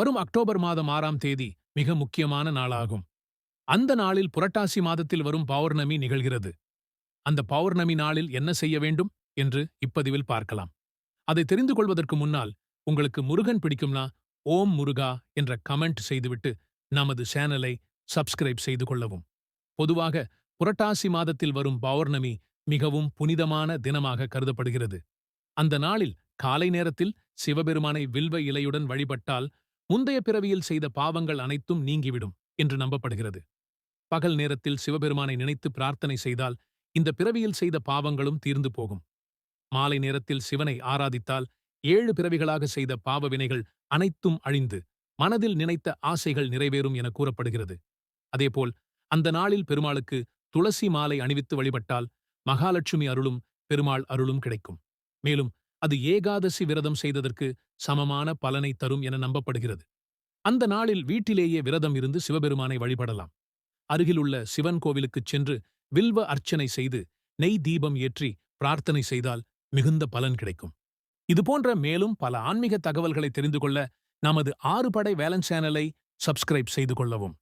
வரும் அக்டோபர் மாதம் ஆறாம் தேதி மிக முக்கியமான நாளாகும். அந்த நாளில் புரட்டாசி மாதத்தில் வரும் பௌர்ணமி நிகழ்கிறது. அந்த பௌர்ணமி நாளில் என்ன செய்ய வேண்டும் என்று இப்பதிவில் பார்க்கலாம். அதை தெரிந்து கொள்வதற்கு முன்னால் உங்களுக்கு முருகன் பிடிக்கும்னா ஓம் முருகா என்ற கமெண்ட் செய்துவிட்டு நமது சேனலை சப்ஸ்கிரைப் செய்து கொள்ளவும். பொதுவாக புரட்டாசி மாதத்தில் வரும் பௌர்ணமி மிகவும் புனிதமான தினமாக கருதப்படுகிறது. அந்த நாளில் காலை நேரத்தில் சிவபெருமானை வில்வ இலையுடன் வழிபட்டால் முந்தைய பிறவியில் செய்த பாவங்கள் அனைத்தும் நீங்கிவிடும் என்று நம்பப்படுகிறது. பகல் நேரத்தில் சிவபெருமானை நினைத்து பிரார்த்தனை செய்தால் இந்த பிறவியில் செய்த பாவங்களும் தீர்ந்து போகும். மாலை நேரத்தில் சிவனை ஆராதித்தால் ஏழு பிறவிகளாக செய்த பாவ வினைகள் அனைத்தும் அழிந்து மனதில் நினைத்த ஆசைகள் நிறைவேறும் என கூறப்படுகிறது. அதேபோல் அந்த நாளில் பெருமாளுக்கு துளசி மாலை அணிவித்து வழிபட்டால் மகாலட்சுமி அருளும் பெருமாள் அருளும் கிடைக்கும். மேலும் அது ஏகாதசி விரதம் செய்ததற்கு சமமான பலனை தரும் என நம்பப்படுகிறது. அந்த நாளில் வீட்டிலேயே விரதம் இருந்து சிவபெருமானை வழிபடலாம். அருகிலுள்ள சிவன் கோவிலுக்குச் சென்று வில்வ அர்ச்சனை செய்து நெய் தீபம் ஏற்றி பிரார்த்தனை செய்தால் மிகுந்த பலன் கிடைக்கும். இதுபோன்ற மேலும் பல ஆன்மீக தகவல்களை தெரிந்து கொள்ள நமது ஆறு படை வேலன் சேனலை சப்ஸ்கிரைப் செய்து கொள்ளவும்.